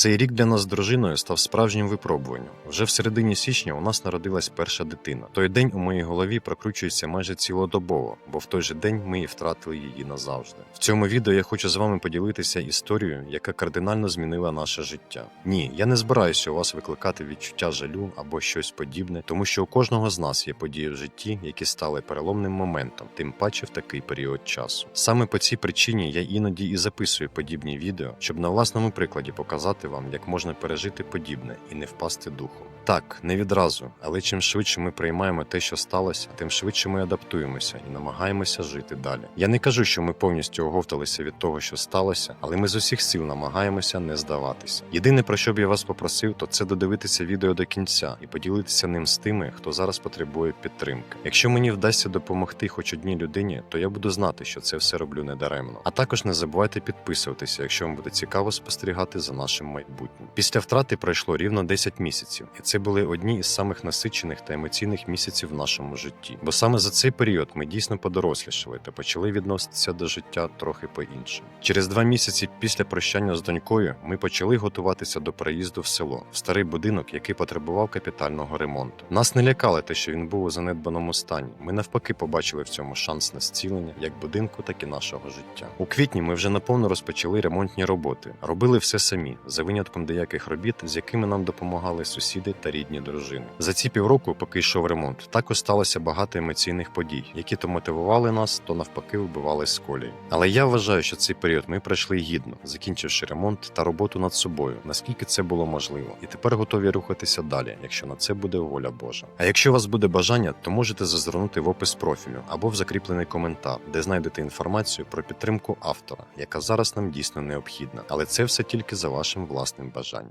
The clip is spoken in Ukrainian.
Цей рік для нас з дружиною став справжнім випробуванням. Вже в середині січня у нас народилась перша дитина. Той день у моїй голові прокручується майже цілодобово, бо в той же день ми і втратили її назавжди. В цьому відео я хочу з вами поділитися історією, яка кардинально змінила наше життя. Ні, я не збираюся у вас викликати відчуття жалю або щось подібне, тому що у кожного з нас є події в житті, які стали переломним моментом, тим паче в такий період часу. Саме по цій причині я іноді і записую подібні відео, щоб на власному прикладі показати вам, як можна пережити подібне і не впасти духом. Так, не відразу, але чим швидше ми приймаємо те, що сталося, тим швидше ми адаптуємося і намагаємося жити далі. Я не кажу, що ми повністю оговталися від того, що сталося, але ми з усіх сил намагаємося не здаватися. Єдине про що б я вас попросив, то це додивитися відео до кінця і поділитися ним з тими, хто зараз потребує підтримки. Якщо мені вдасться допомогти хоч одній людині, то я буду знати, що це все роблю недаремно. А також не забувайте підписуватися, якщо вам буде цікаво спостерігати за нашим майбутнім. Після втрати пройшло рівно 10 місяців, і це були одні із самих насичених та емоційних місяців в нашому житті. Бо саме за цей період ми дійсно подорослішали та почали відноситися до життя трохи по-іншому. Через два місяці після прощання з донькою ми почали готуватися до переїзду в село, в старий будинок, який потребував капітального ремонту. Нас не лякало те, що він був у занедбаному стані. Ми навпаки побачили в цьому шанс на зцілення як будинку, так і нашого життя. У квітні ми вже наповно розпочали ремонтні роботи, робили все самі, за винятком деяких робіт, з якими нам допомагали сусіди та рідні дружини. За ці півроку, поки йшов ремонт, також сталося багато емоційних подій, які то мотивували нас, то навпаки вбивали з колії. Але я вважаю, що цей період ми пройшли гідно, закінчивши ремонт та роботу над собою, наскільки це було можливо, і тепер готові рухатися далі, якщо на це буде воля Божа. А якщо у вас буде бажання, то можете зазирнути в опис профілю або в закріплений коментар, де знайдете інформацію про підтримку автора, яка зараз нам дійсно необхідна. Але це все тільки за вашим власним бажанням.